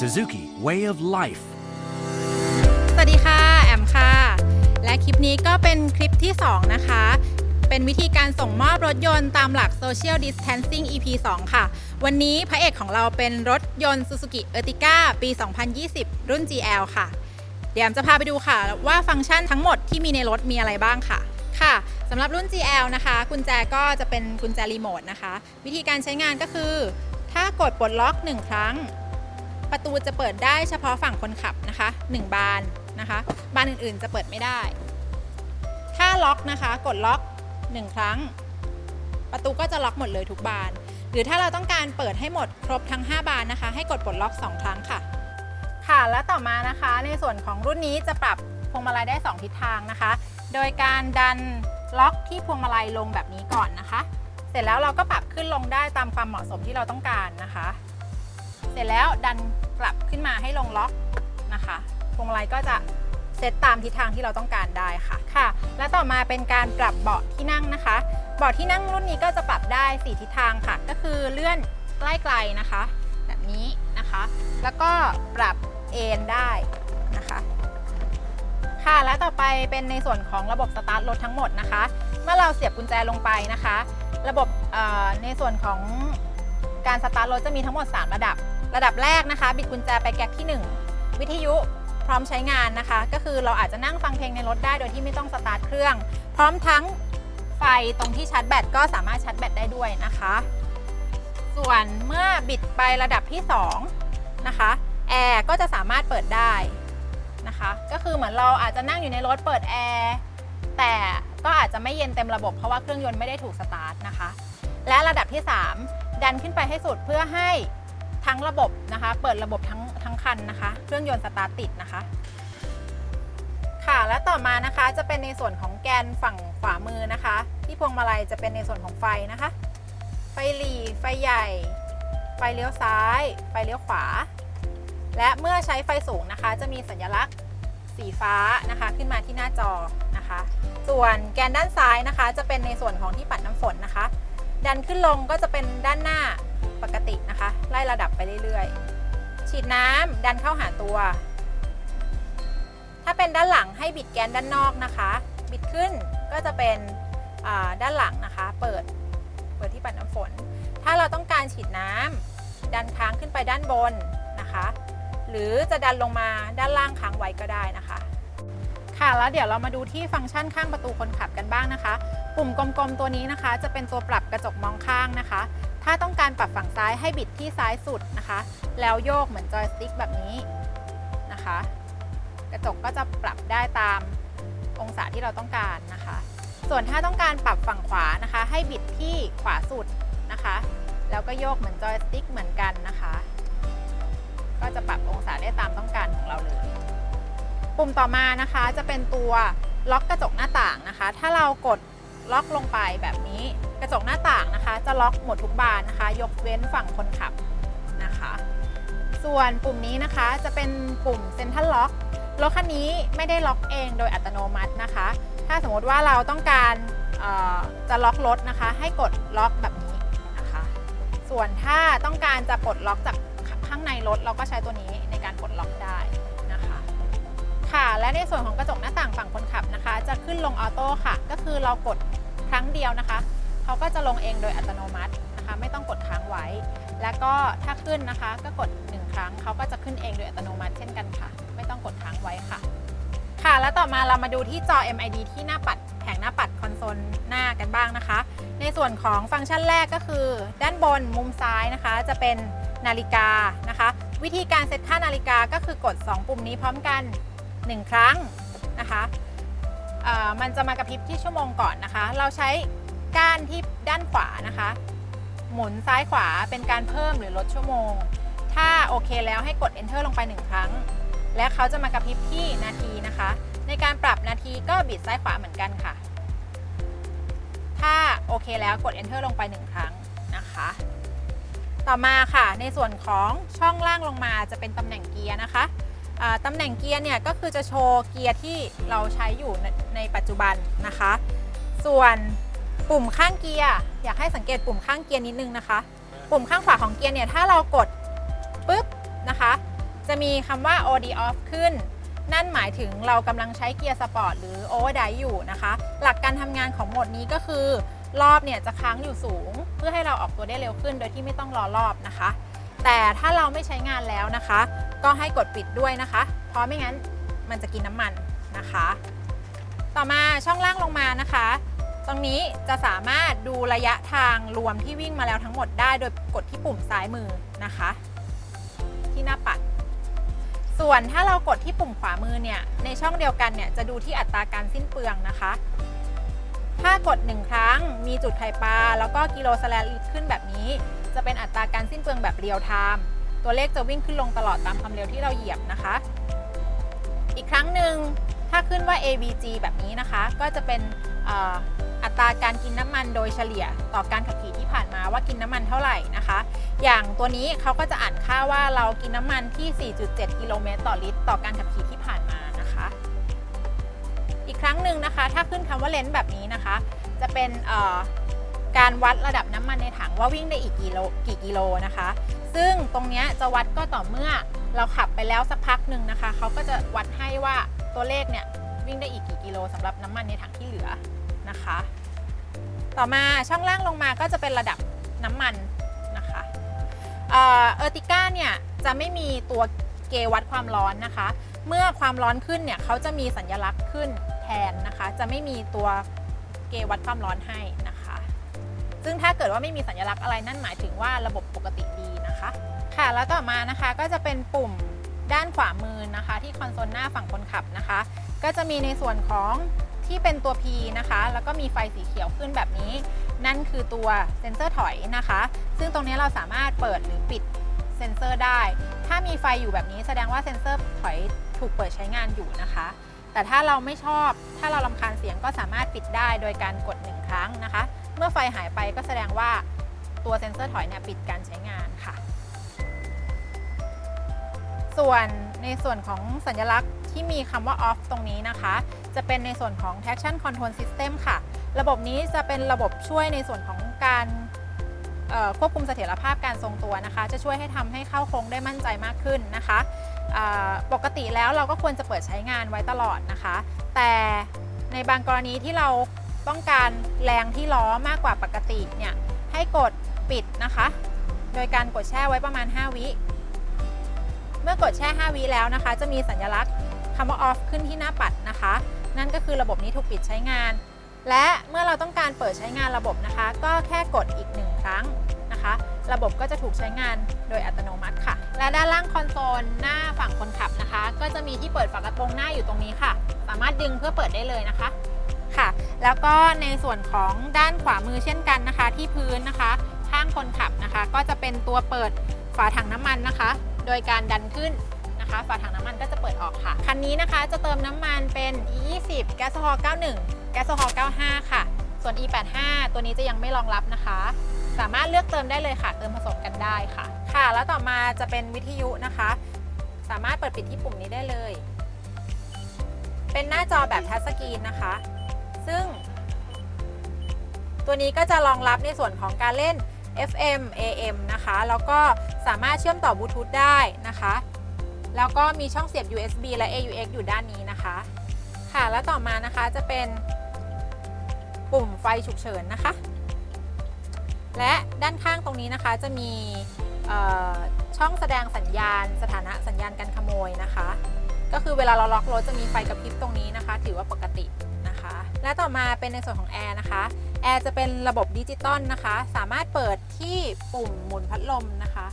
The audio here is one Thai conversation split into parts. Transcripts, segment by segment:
Suzuki Way of Life. สวัสดีค่ะ แอมค่ะ และคลิปนี้ก็เป็นคลิปที่ 2 นะคะ เป็นวิธีการส่งมอบรถยนต์ตามหลัก Social Distancing EP 2 ค่ะ วันนี้พระเอกของเราเป็นรถยนต์ Suzuki Ertiga ปี 2020 รุ่น GL ค่ะ เดี๋ยวแอมจะพาไปดูค่ะ ว่าฟังก์ชันทั้งหมดที่มีในรถมีอะไรบ้างค่ะค่ะสำหรับรุ่น GL นะคะ กุญแจก็จะเป็นกุญแจรีโมทนะคะ วิธีการใช้งานก็คือ ถ้ากดปลดล็อก 1 ครั้ง ประตูจะเปิดได้เฉพาะฝั่งคนขับนะคะ 1 บานนะคะ บานอื่นๆจะเปิดไม่ได้ ถ้าล็อกนะคะ กดล็อก 1 ครั้ง ประตูก็จะล็อกหมดเลยทุกบาน หรือถ้าเราต้องการเปิดให้หมดครบทั้ง 5 บานนะคะ ให้กดปลดล็อก 2 ครั้งค่ะ ค่ะและต่อมานะคะในส่วนของรุ่นนี้จะปรับพวงมาลัยได้ 2 ทิศทางนะคะ โดยการดันล็อกที่พวงมาลัยลงแบบนี้ก่อนนะคะ เสร็จแล้วเราก็ปรับขึ้นลงได้ตามความเหมาะสมที่เราต้องการนะคะ เสร็จแล้วดันกลับขึ้นมาให้ลงล็อกนะคะพวงมาลัยก็จะเซตตามทิศทางที่เราต้องการได้ค่ะค่ะ และต่อมาเป็นการปรับเบาะที่นั่งนะคะ เบาะที่นั่งรุ่นนี้ก็จะปรับได้ 4 ทิศทางค่ะ ก็คือเลื่อนใกล้ไกลนะคะ แบบนี้นะคะ แล้วก็ปรับเอนได้นะคะ ค่ะและต่อไปเป็นในส่วนของระบบสตาร์ทรถทั้งหมดนะคะ เมื่อเราเสียบกุญแจลงไปนะคะ ระบบในส่วนของการสตาร์ทรถจะมีทั้งหมด 3 ระดับ ระดับแรกนะคะ บิดกุญแจไปแก๊กที่ 1 วิทยุพร้อมใช้งานนะคะ ก็คือเราอาจจะนั่งฟังเพลงในรถได้โดยที่ไม่ต้องสตาร์ทเครื่อง พร้อมทั้งไฟตรงที่ชาร์จแบตก็สามารถชาร์จแบตได้ด้วยนะคะ ส่วนเมื่อบิดไประดับที่2นะคะแอร์ก็จะสามารถเปิดได้นะคะ ก็คือเหมือนเราอาจจะนั่งอยู่ในรถเปิดแอร์แต่ก็อาจจะไม่เย็นเต็มระบบเพราะว่าเครื่องยนต์ไม่ได้ถูกสตาร์ทนะคะ และระดับที่ 3 ดันขึ้นไปให้สุดเพื่อให้ ทั้งระบบนะคะ เปิดระบบทั้งทั้งคันนะคะ เครื่องยนต์สตาร์ทติดนะคะ ค่ะและต่อมานะคะจะเป็นในส่วนของแกนฝั่งขวามือนะคะ ที่พวงมาลัยจะเป็นในส่วนของไฟนะคะ ไฟหลีไฟใหญ่ ไฟเลี้ยวซ้าย ไฟเลี้ยวขวา และเมื่อใช้ไฟสูงนะคะ จะมีสัญลักษณ์สีฟ้านะคะ ขึ้นมาที่หน้าจอนะคะ ส่วนแกนด้านซ้ายนะคะ จะเป็นในส่วนของที่ปัดน้ำฝนนะคะ ดันขึ้นลงก็จะเป็นด้านหน้า ปกตินะคะ ไล่ระดับไปเรื่อยๆ ฉีดน้ำดันเข้าหาตัว ถ้าเป็นด้านหลังให้บิดแกนด้านนอกนะคะ บิดขึ้นก็จะเป็นด้านหลังนะคะ เปิดเปิดที่ปัดน้ำฝน ถ้าเราต้องการฉีดน้ำดันค้างขึ้นไปด้านบนนะคะ หรือจะดันลงมาด้านล่างค้างไว้ก็ได้นะคะค่ะแล้วเดี๋ยวเรามาดูที่ฟังก์ชันข้างประตูคนขับกันบ้างนะคะ ปุ่มกลมๆตัวนี้นะคะ จะเป็นตัวปรับกระจกมองข้างนะคะ ถ้าต้องการปรับฝั่งซ้ายให้บิดที่ซ้ายสุดนะคะ แล้วโยกเหมือนจอยสติ๊กแบบนี้นะคะ กระจกก็จะปรับได้ตามองศาที่เราต้องการนะคะ ส่วนถ้าต้องการปรับฝั่งขวานะคะ ให้บิดที่ขวาสุดนะคะ แล้วก็โยกเหมือนจอยสติ๊กเหมือนกันนะคะ ก็จะปรับองศาได้ตามต้องการของเราเลย ปุ่มต่อมานะคะจะเป็นตัวล็อกกระจกหน้าต่างนะคะ ถ้าเรากด ล็อกลงไปแบบนี้กระจกหน้าต่างนะคะ จะล็อกหมดทุกบานนะคะ ยกเว้นฝั่งคนขับนะคะ ส่วนปุ่มนี้นะคะจะเป็นปุ่มเซ็นทรัลล็อกรถคันนี้ไม่ได้ล็อกเองโดยอัตโนมัตินะคะ ถ้าสมมติว่าเราต้องการจะล็อกรถนะคะ ให้กดล็อกแบบนี้นะคะ ส่วนถ้าต้องการจะปลดล็อกจากข้างในรถเราก็ใช้ตัวนี้ในการปลดล็อกได้นะคะ ค่ะและในส่วนของกระจกหน้าต่างฝั่งคนขับนะคะ จะขึ้นลงออโต้ค่ะ ก็คือเรากด ครั้งเดียวนะคะเขาก็จะลงเองโดยอัตโนมัตินะคะ ไม่ต้องกดค้างไว้ แล้วก็ถ้าขึ้นนะคะ ก็กด 1 ครั้งเขาก็จะขึ้นเองโดยอัตโนมัติเช่นกันค่ะ ไม่ต้องกดค้างไว้ค่ะ ค่ะ แล้วต่อมาเรามาดูที่จอ MID ที่หน้าปัดแผงหน้าปัดคอนโซลหน้ากันบ้างนะคะ ในส่วนของฟังก์ชันแรกก็คือ ด้านบนมุมซ้ายนะคะ จะเป็นนาฬิกานะคะ วิธีการเซตค่านาฬิกาก็คือกด 2 ปุ่มนี้พร้อมกัน 1 ครั้งนะคะ มันจะมากระพริบที่ชั่วโมงก่อนนะคะ เราใช้ก้านที่ด้านขวานะคะ หมุนซ้ายขวาเป็นการเพิ่มหรือลดชั่วโมง ถ้าโอเคแล้วให้กด enter ลงไป 1 ครั้ง และเขาจะมากระพริบที่นาทีนะคะ ในการปรับนาทีก็บิดซ้ายขวาเหมือนกันค่ะ ถ้าโอเคแล้วกด enter ลงไป 1 ครั้งนะคะ ต่อมาค่ะในส่วนของช่องล่างลงมาจะเป็นตำแหน่งเกียร์นะคะ ตำแหน่งเกียร์เนี่ยก็คือจะโชว์เกียร์ที่เราใช้อยู่ในในปัจจุบันนะคะ ส่วนปุ่มข้างเกียร์อยากให้สังเกตปุ่มข้างเกียร์นิดนึงนะคะ ปุ่มข้างขวาของเกียร์เนี่ยถ้าเรากดปุ๊บนะคะ จะมีคำว่า OD off ขึ้น นั่นหมายถึงเรากำลังใช้เกียร์สปอร์ตหรือ overdrive อยู่นะคะ หลักการทำงานของโหมดนี้ก็คือ รอบเนี่ยจะค้างอยู่สูง เพื่อให้เราออกตัวได้เร็วขึ้น โดยที่ไม่ต้องรอรอบนะคะ แต่ถ้าเราไม่ใช้งานแล้วนะคะ ก็ให้กดปิดด้วยนะคะ เพราะไม่งั้นมันจะกินน้ำมันนะคะ ต่อมาช่องล่างลงมานะคะ ตรงนี้จะสามารถดูระยะทางรวมที่วิ่งมาแล้วทั้งหมดได้โดยกดที่ปุ่มซ้ายมือนะคะ ที่หน้าปัด ส่วนถ้าเรากดที่ปุ่มขวามือเนี่ยในช่องเดียวกันเนี่ยจะดูที่อัตราการสิ้นเปลืองนะคะถ้ากด 1 ครั้งมีจุดไข่ปลา แล้วก็กิโลสแลนลิขึ้นแบบนี้ จะเป็นอัตราการสิ้นเปลืองแบบเรียลไทม์ ตัวเลขจะวิ่งขึ้นลงตลอดตามความเร็วที่เราเหยียบนะคะ อีกครั้งหนึ่งถ้าขึ้นว่า ABG แบบนี้นะคะ ก็จะเป็นอ,อัตราการกินน้ำมันโดยเฉลี่ยต่อการขับขี่ที่ผ่านมาว่ากินน้ำมันเท่าไหร่นะคะ อย่างตัวนี้เขาก็จะอ่านค่าว่าเรากินน้ำมันที่ 4.7 กิโลเมตรต่อลิตร ต่อการขับขี่ที่ผ่านมานะคะ อีกครั้งหนึ่งนะคะ ถ้าขึ้นคำว่าเลนส์แบบนี้นะคะ จะเป็นอ่อ การวัดระดับน้ำมันในถังว่าวิ่งได้อีกกิโลกี่กิโลนะคะ ซึ่งตรงนี้จะวัดก็ต่อเมื่อเราขับไปแล้วสักพักหนึ่งนะคะ เขาก็จะวัดให้ว่าตัวเลขเนี่ยวิ่งได้อีกกี่กิโลสำหรับน้ำมันในถังที่เหลือนะคะ ต่อมาช่องล่างลงมาก็จะเป็นระดับน้ำมันนะคะเออร์ติก้าเนี่ยจะไม่มีตัวเกวัดความร้อนนะคะ เมื่อความร้อนขึ้นเนี่ยเขาจะมีสัญลักษณ์ขึ้นแทนนะคะ จะไม่มีตัวเกวัดความร้อนให้นะ ซึ่งถ้าเกิดว่าไม่มีสัญลักษณ์อะไรนั่นหมายถึงว่าระบบปกติดีนะคะ ค่ะแล้วต่อมานะคะก็จะเป็นปุ่มด้านขวามือนะคะ ที่คอนโซลหน้าฝั่งคนขับนะคะ ก็จะมีในส่วนของที่เป็นตัว P นะคะ แล้วก็มีไฟสีเขียวขึ้นแบบนี้ นั่นคือตัวเซนเซอร์ถอยนะคะ ซึ่งตรงนี้เราสามารถเปิดหรือปิดเซนเซอร์ได้ ถ้ามีไฟอยู่แบบนี้แสดงว่าเซ็นเซอร์ถอยถูกเปิดใช้งานอยู่นะคะ แต่ถ้าเราไม่ชอบ ถ้าเราลำคาญเสียงก็สามารถปิดได้โดยการกดหนึ่งครั้งนะคะ เมื่อไฟหายไปก็แสดงว่าตัวเซ็นเซอร์ถอยเนี่ยปิดการใช้งานค่ะ ส่วนในส่วนของสัญลักษณ์ที่มีคำว่า off ตรงนี้นะคะ จะเป็นในส่วนของ traction control system ค่ะ ระบบนี้จะเป็นระบบช่วยในส่วนของการควบคุมเสถียรภาพการทรงตัวนะคะ จะช่วยให้ทำให้เข้าโค้งได้มั่นใจมากขึ้นนะคะปกติแล้วเราก็ควรจะเปิดใช้งานไว้ตลอดนะคะ แต่ในบางกรณีที่เรา ต้องการแรงที่ล้อมากกว่าปกติเนี่ยให้กดปิดนะคะ โดยการกดแช่ไว้ประมาณ 5 วิ เมื่อกดแช่ 5 วิแล้วนะคะ จะมีสัญลักษณ์คำว่า off ขึ้นที่หน้าปัดนะคะ นั่นก็คือระบบนี้ถูกปิดใช้งาน และเมื่อเราต้องการเปิดใช้งานระบบนะคะ ก็แค่กดอีกหนึ่งครั้งนะคะ ระบบก็จะถูกใช้งานโดยอัตโนมัติค่ะ และด้านล่างคอนโซลหน้าฝั่งคนขับนะคะ ก็จะมีที่เปิดฝากระโปรงหน้าอยู่ตรงนี้ค่ะ สามารถดึงเพื่อเปิดได้เลยนะคะ แล้วก็ในส่วนของด้านขวามือเช่นกันนะคะ ที่พื้นนะคะ ข้างคนขับนะคะ ก็จะเป็นตัวเปิดฝาถังน้ำมันนะคะ โดยการดันขึ้นนะคะ ฝาถังน้ำมันก็จะเปิดออกค่ะ คันนี้นะคะจะเติมน้ำมันเป็น E20 แก๊สโซฮอล์91 แก๊สโซฮอล์95 ค่ะ ส่วน E85 ตัวนี้จะยังไม่รองรับนะคะ สามารถเลือกเติมได้เลยค่ะ เติมผสมกันได้ค่ะ ค่ะ แล้วต่อมาจะเป็นวิทยุนะคะ สามารถเปิดปิดที่ปุ่มนี้ได้เลย เป็นหน้าจอแบบทัชสกรีนนะคะ ซึ่ง ตัวนี้ก็จะรองรับในส่วนของการเล่น FM AM นะคะ แล้วก็สามารถเชื่อมต่อบลูทูธได้นะคะ แล้วก็มีช่องเสียบ USB และ AUX อยู่ด้านนี้นะคะ ค่ะ แล้วต่อมานะคะจะเป็นปุ่มไฟฉุกเฉินนะคะ และด้านข้างตรงนี้นะคะจะมีช่องแสดงสัญญาณ สถานะสัญญาณการขโมยนะคะ ก็คือเวลาเราล็อกรถจะมีไฟกระพริบตรงนี้ และต่อมาเป็นในส่วนของแอร์นะคะแอร์จะเป็นระบบดิจิตอลนะคะ สามารถเปิดที่ปุ่มหมุนพัดลมนะคะ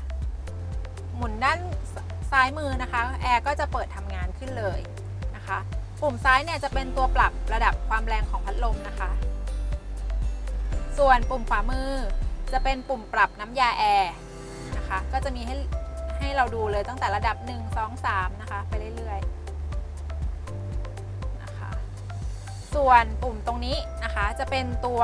หมุนด้านซ้ายมือนะคะแอร์ก็จะเปิดทำงานขึ้นเลยนะคะ ปุ่มซ้ายเนี่ยจะเป็นตัวปรับระดับความแรงของพัดลมนะคะ ส่วนปุ่มขวามือจะเป็นปุ่มปรับน้ำยาแอร์นะคะ ก็จะมีให้ให้เราดูเลยตั้งแต่ระดับ 1 2 3 นะคะ ไปเรื่อยๆ ส่วนปุ่มตรงนี้นะคะ จะเป็นตัว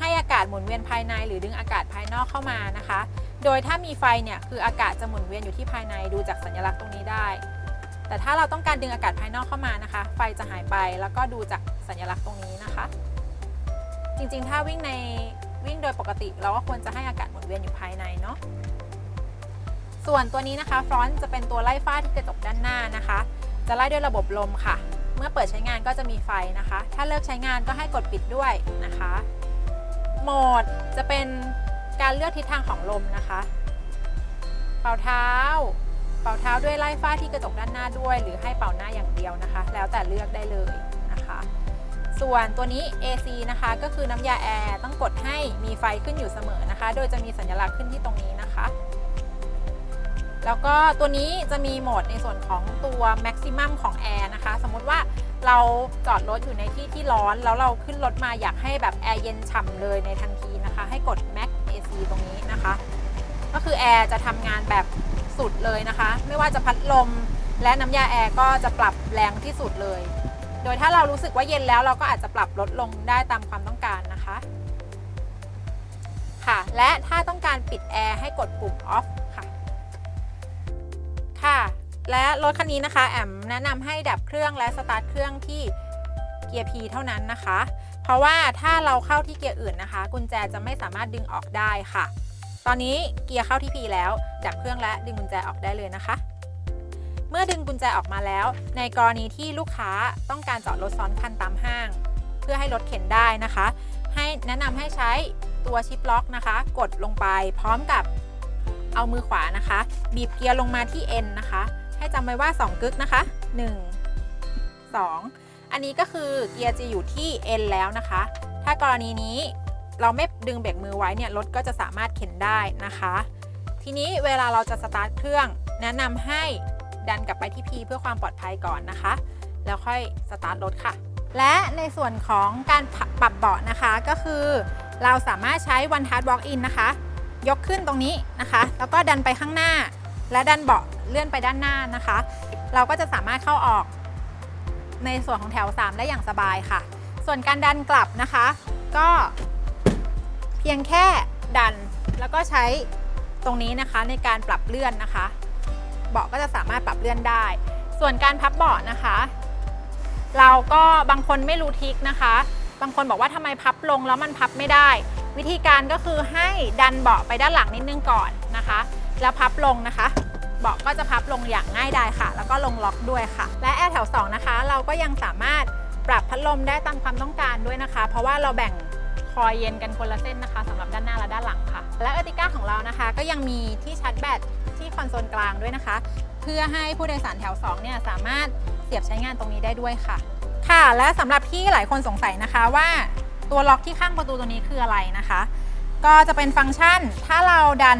ให้อากาศหมุนเวียนภายในหรือดึงอากาศภายนอกเข้ามานะคะ โดยถ้ามีไฟเนี่ยคืออากาศจะหมุนเวียนอยู่ที่ภายในดูจากสัญลักษณ์ตรงนี้ได้ แต่ถ้าเราต้องการดึงอากาศภายนอกเข้ามานะคะ ไฟจะหายไปแล้วก็ดูจากสัญลักษณ์ตรงนี้นะคะ จริงๆ ถ้าวิ่งในวิ่งโดยปกติ เราก็ควรจะให้อากาศหมุนเวียนอยู่ภายในเนาะส่วนตัวนี้นะคะฟรอนต์จะเป็นตัวไล่ฝ้าที่กระจกด้านหน้านะคะ จะไล่ด้วยระบบลมค่ะ เมื่อเปิดใช้งานก็จะมีไฟนะคะ ถ้าเลิกใช้งานก็ให้กดปิดด้วยนะคะ โหมดจะเป็นการเลือกทิศทางของลมนะคะ เป่าเท้า เป่าเท้าด้วยไล่ฝ้าที่กระจกด้านหน้าด้วย หรือให้เป่าหน้าอย่างเดียวนะคะ แล้วแต่เลือกได้เลยนะคะ ส่วนตัวนี้ AC นะคะ ก็คือน้ำยาแอร์ต้องกดให้มีไฟขึ้นอยู่เสมอนะคะ โดยจะมีสัญลักษณ์ขึ้นที่ตรงนี้นะคะ แล้วก็ตัวนี้จะมีโหมดในส่วนของตัว maximum ของแอร์นะคะ สมมติว่าเราจอดรถอยู่ในที่ที่ร้อน แล้วเราขึ้นรถมาอยากให้แบบแอร์เย็นฉ่ำเลยในทันทีนะคะ ให้กด max AC ตรงนี้นะคะ ก็คือแอร์จะทำงานแบบสุดเลยนะคะ ไม่ว่าจะพัดลมและน้ำยาแอร์ก็จะปรับแรงที่สุดเลย โดยถ้าเรารู้สึกว่าเย็นแล้วเราก็อาจจะปรับลดลงได้ตามความต้องการนะคะ ค่ะ และถ้าต้องการปิดแอร์ให้กดปุ่ม off ค่ะ และรถคันนี้นะคะ แอมแนะนำให้ดับเครื่องและสตาร์ทเครื่องที่เกียร์ P เท่านั้นนะคะ เพราะว่าถ้าเราเข้าที่เกียร์อื่นนะคะ กุญแจจะไม่สามารถดึงออกได้ค่ะ ตอนนี้เกียร์เข้าที่ P แล้ว ดับเครื่องและดึงกุญแจออกได้เลยนะคะ เมื่อดึงกุญแจออกมาแล้ว ในกรณีที่ลูกค้าต้องการจอดรถซ้อนคันตามห้าง เพื่อให้รถเข็นได้นะคะ ให้แนะนำให้ใช้ตัวชิปล็อกนะคะ กดลงไปพร้อมกับ เอามือขวานะคะ บีบเกียร์ลงมาที่ N นะคะ ให้จำไว้ว่า 2 กึกนะคะ 1 2 อันนี้ก็คือเกียร์จะอยู่ที่ N แล้วนะคะ ถ้ากรณีนี้เราไม่ดึงเบรกมือไว้เนี่ยรถก็จะสามารถเข็นได้นะคะ ทีนี้เวลาเราจะสตาร์ทเครื่อง แนะนำให้ดันกลับไปที่ P เพื่อความปลอดภัยก่อนนะคะ แล้วค่อยสตาร์ทรถค่ะ และในส่วนของการปรับเบาะนะคะก็คือ เราสามารถใช้ one touch walk in นะคะ ยกขึ้นตรงนี้นะคะ แล้วก็ดันไปข้างหน้า และดันเบาะเลื่อนไปด้านหน้านะคะ เราก็จะสามารถเข้าออกในส่วนของแถว 3 ได้อย่างสบายค่ะ ส่วนการดันกลับนะคะ ก็เพียงแค่ดันแล้วก็ใช้ตรงนี้นะคะในการปรับเลื่อนนะคะ เบาะก็จะสามารถปรับเลื่อนได้ ส่วนการพับเบาะนะคะ เราก็บางคนไม่รู้ทิกนะคะ บางคนบอกว่าทำไมพับลงแล้วมันพับไม่ได้ วิธีการก็คือให้ดันเบาะไปด้านหลังนิดนึงก่อนนะคะ แล้วพับลงนะคะเบาะก็จะพับลงอย่างง่ายดายค่ะ แล้วก็ลงล็อกด้วยค่ะ และแอร์แถว2นะคะ เราก็ยังสามารถปรับพัดลมได้ตามความต้องการด้วยนะคะ เพราะว่าเราแบ่งคอยเย็นกันคนละเส้นนะคะสำหรับด้านหน้าและด้านหลังค่ะ และเอติก้าของเรานะคะ ก็ยังมีที่ชาร์จแบตที่คอนโซลกลางด้วยนะคะ เพื่อให้ผู้โดยสารแถว2เนี่ยสามารถเสียบใช้งานตรงนี้ได้ด้วยค่ะ ค่ะ และสำหรับที่หลายคนสงสัยนะคะว่า ตัวล็อกที่ข้างประตูตัวนี้คืออะไรนะคะ ก็จะเป็นฟังก์ชันถ้าเราดัน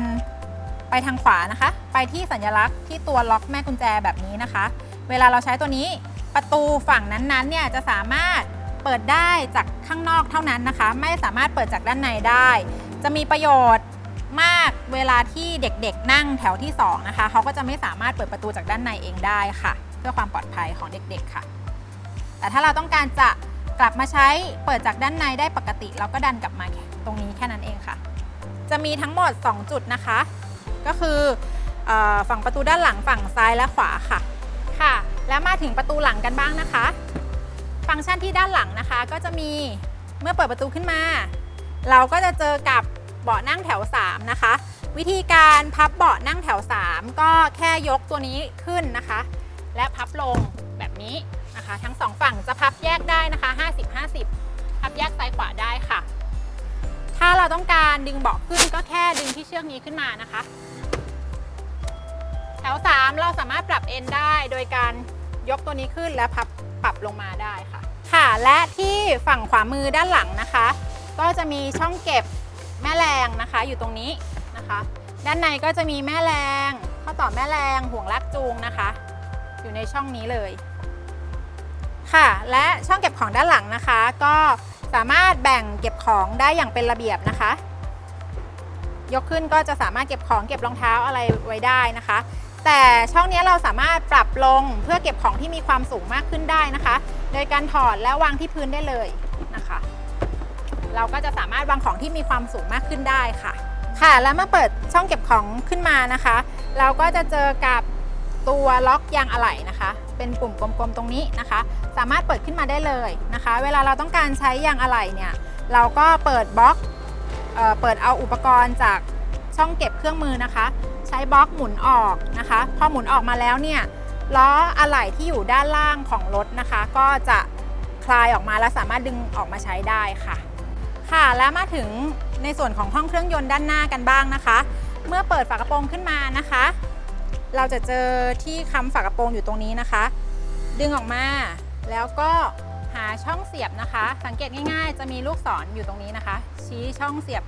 ไปทางขวานะคะ ไปที่สัญลักษณ์ที่ตัวล็อกแม่กุญแจแบบนี้นะคะ เวลาเราใช้ตัวนี้ประตูฝั่งนั้นๆเนี่ยจะสามารถเปิดได้จากข้างนอกเท่านั้นนะคะ ไม่สามารถเปิดจากด้านในได้ จะมีประโยชน์มากเวลาที่เด็กๆนั่งแถวที่สองนะคะ เขาก็จะไม่สามารถเปิดประตูจากด้านในเองได้ค่ะ เพื่อความปลอดภัยของเด็กๆค่ะ แต่ถ้าเราต้องการจะ กลับมาใช้เปิดจากด้านในได้ปกติ เราก็ดันกลับมาตรงนี้แค่นั้นเองค่ะ จะมีทั้งหมด 2 จุดนะคะ ก็คืออฝั่งประตูด้านหลังฝั่งซ้ายและขวาค่ะค่ะ แล้วมาถึงประตูหลังกันบ้างนะคะ ฟังก์ชันที่ด้านหลังนะคะ ก็จะมีเมื่อเปิดประตูขึ้นมา เราก็จะเจอกับเบาะนั่งแถว 3 นะคะ วิธีการพับเบาะนั่งแถว 3 ก็แค่ยกตัวนี้ขึ้นนะคะ และพับลงแบบนี้ ทั้งสองฝั่งจะพับแยกได้นะคะ 50-50 พับแยกซ้ายขวาได้ค่ะ ถ้าเราต้องการดึงเบาะขึ้นก็แค่ดึงที่เชือกนี้ขึ้นมานะคะ แถว 3 เราสามารถปรับเอนได้โดยการยกตัวนี้ขึ้นและพับปรับลงมาได้ค่ะ ค่ะ และที่ฝั่งขวามือด้านหลังนะคะ ก็จะมีช่องเก็บแม่แรงนะคะ อยู่ตรงนี้นะคะ ด้านในก็จะมีแม่แรงข้อต่อแม่แรงห่วงลากจูงนะคะ อยู่ในช่องนี้เลย ค่ะ และช่องเก็บของด้านหลังนะคะ ก็สามารถแบ่งเก็บของได้อย่างเป็นระเบียบนะคะ ยกขึ้นก็จะสามารถเก็บของเก็บรองเท้าอะไรไว้ได้นะคะ แต่ช่องนี้เราสามารถปรับลงเพื่อเก็บของที่มีความสูงมากขึ้นได้นะคะ โดยการถอดและวางที่พื้นได้เลยนะคะ เราก็จะสามารถวางของที่มีความสูงมากขึ้นได้ค่ะ ค่ะ แล้วเมื่อเปิดช่องเก็บของขึ้นมานะคะ เราก็จะเจอกับ ตัวล็อกยางอะไหล่นะคะ เป็นปุ่มกลมๆตรงนี้นะคะ สามารถเปิดขึ้นมาได้เลยนะคะ เวลาเราต้องการใช้ยางอะไหล่เนี่ยเราก็เปิดบล็อกเออเปิดเอาอุปกรณ์จากช่องเก็บเครื่องมือนะคะ ใช้บล็อกหมุนออกนะคะ พอหมุนออกมาแล้วเนี่ยล้ออะไหล่ที่อยู่ด้านล่างของรถนะคะ ก็จะคลายออกมาและสามารถดึงออกมาใช้ได้ค่ะ ค่ะแล้วมาถึงในส่วนของห้องเครื่องยนต์ด้านหน้ากันบ้างนะคะ เมื่อเปิดฝากระโปรงขึ้นมานะคะ เราจะเจอที่ค้ำฝากระโปรงอยู่ตรงนี้นะคะ ดึงออกมา แล้วก็หาช่องเสียบนะคะ สังเกตง่าย ๆ จะมีลูกศรออยู่ตรงนี้นะคะ ชี้ช่องเสียบ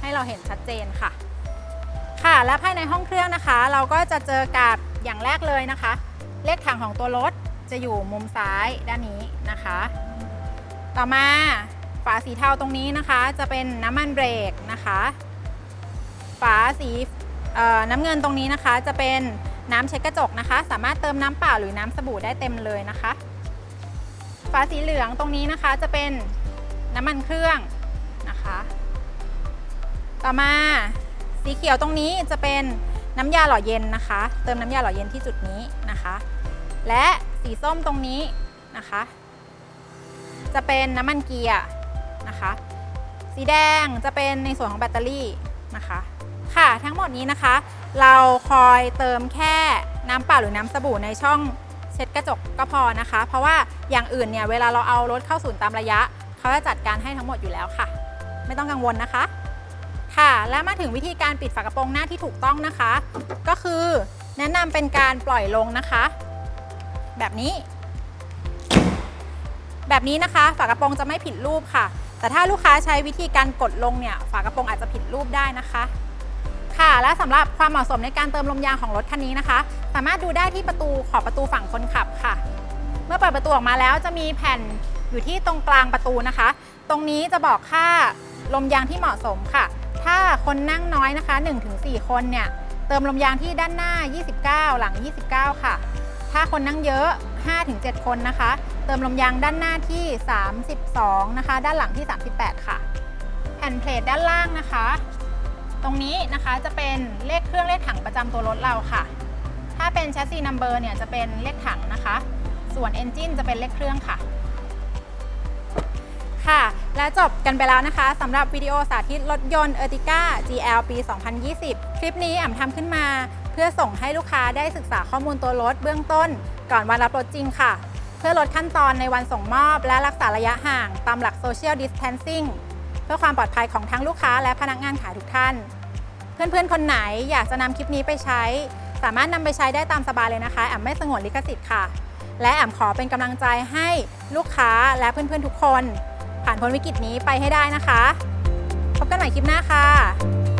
ให้เราเห็นชัดเจนค่ะ ค่ะและภายในห้องเครื่องนะคะ เราก็จะเจอกับอย่างแรกเลยนะคะ เลขถังของตัวรถจะอยู่มุมซ้ายด้านนี้นะคะ ต่อมาฝาสีเทาตรงนี้นะคะ จะเป็นน้ำมันเบรกนะคะ ฝาสี น้ำเงินตรงนี้นะคะจะเป็นน้ำเช็ดกระจกนะคะ สามารถเติมน้ำเปล่าหรือน้ำสบู่ได้เต็มเลยนะคะ ฝาสีเหลืองตรงนี้นะคะจะเป็นน้ำมันเครื่องนะคะ ต่อมาสีเขียวตรงนี้จะเป็นน้ำยาหล่อเย็นนะคะ เติมน้ำยาหล่อเย็นที่จุดนี้นะคะ และสีส้มตรงนี้นะคะ จะเป็นน้ำมันเกียร์นะคะ สีแดงจะเป็นในส่วนของแบตเตอรี่นะคะ ค่ะ ทั้งหมดนี้นะคะ เราคอยเติมแค่น้ำเปล่าหรือน้ำสบู่ในช่องเช็ดกระจกก็พอนะคะ เพราะว่าอย่างอื่นเนี่ยเวลาเราเอารถเข้าศูนย์ตามระยะ เขาจะจัดการให้ทั้งหมดอยู่แล้วค่ะ ไม่ต้องกังวลนะคะ ค่ะ และมาถึงวิธีการปิดฝากระโปรงหน้าที่ถูกต้องนะคะ ก็คือแนะนำเป็นการปล่อยลงนะคะ แบบนี้ แบบนี้นะคะ ฝากระโปรงจะไม่ผิดรูปค่ะ แต่ถ้าลูกค้าใช้วิธีการกดลงเนี่ย ฝากระโปรงอาจจะผิดรูปได้นะคะ ค่ะ และสำหรับความเหมาะสมในการเติมลมยางของรถคันนี้นะคะ สามารถดูได้ที่ประตูขอบประตูฝั่งคนขับค่ะ เมื่อเปิดประตูออกมาแล้วจะมีแผ่นอยู่ที่ตรงกลางประตูนะคะ ตรงนี้จะบอกค่าลมยางที่เหมาะสมค่ะ ถ้าคนนั่งน้อยนะคะ 1-4 คนเนี่ยเติมลมยางที่ด้านหน้า 29 หลัง 29 ค่ะ ถ้าคนนั่งเยอะ 5-7 คนนะคะ เติมลมยางด้านหน้าที่ 32 นะคะ ด้านหลังที่ 38 ค่ะ แผ่นเพลทด้านล่างนะคะ ตรงนี้นะคะจะเป็นเลขเครื่องเลขถังประจำตัวรถเราค่ะ ถ้าเป็นแชสซีนัมเบอร์เนี่ยจะเป็นเลขถังนะคะ ส่วน Engine จะเป็นเลขเครื่องค่ะ ค่ะ และจบกันไปแล้วนะคะสำหรับวิดีโอสาธิตรถยนต์ Ertiga GL ปี 2020 คลิปนี้อ่ำทำขึ้นมาเพื่อส่งให้ลูกค้าได้ศึกษาข้อมูลตัวรถเบื้องต้น ก่อนวันรับรถจริงค่ะ เพื่อลดขั้นตอนในวันส่งมอบและรักษาระยะห่างตามหลัก Social Distancing เพื่อความปลอดภัยของทั้งลูกค้าและพนักงานขายทุกท่าน เพื่อนๆ คนไหนอยากจะนำคลิปนี้ไปใช้ สามารถนำไปใช้ได้ตามสบายเลยนะคะแอมไม่สงวนลิขสิทธิ์ค่ะ และแอมขอเป็นกำลังใจให้ลูกค้าและเพื่อนๆทุกคน ผ่านพ้นวิกฤตนี้ไปให้ได้นะคะ พบกันใหม่คลิปหน้าค่ะ